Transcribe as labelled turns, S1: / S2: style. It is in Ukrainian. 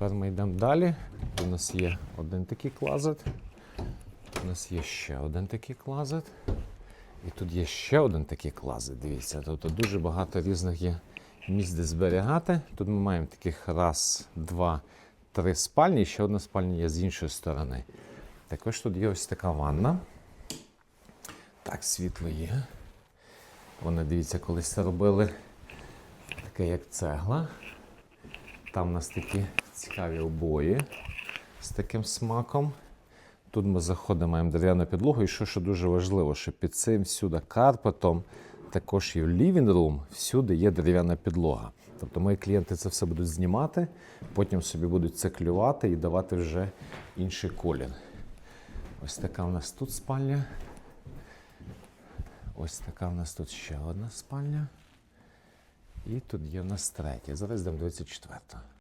S1: Тепер ми йдемо далі. У нас є один такий клазет. У нас є ще один такий клазет. І тут є ще один такий клазет. Дивіться, тобто дуже багато різних є місць, де зберігати. Тут ми маємо таких раз, два, три спальні, і ще одна спальня є з іншої сторони. Також тут є ось така ванна. Так, світло є. Вони, дивіться, колись робили таке, як цегла. Там у нас такі цікаві обої з таким смаком. Тут ми заходимо, маємо дерев'яну підлогу, і що, що дуже важливо, що під цим всюди карпетом, також в living room, всюди є дерев'яна підлога. Тобто мої клієнти це все будуть знімати, потім собі будуть циклювати і давати вже інший колір. Ось така у нас тут спальня. Ось така у нас тут ще одна спальня. І тут є в нас третя. Зараз йдемо 24.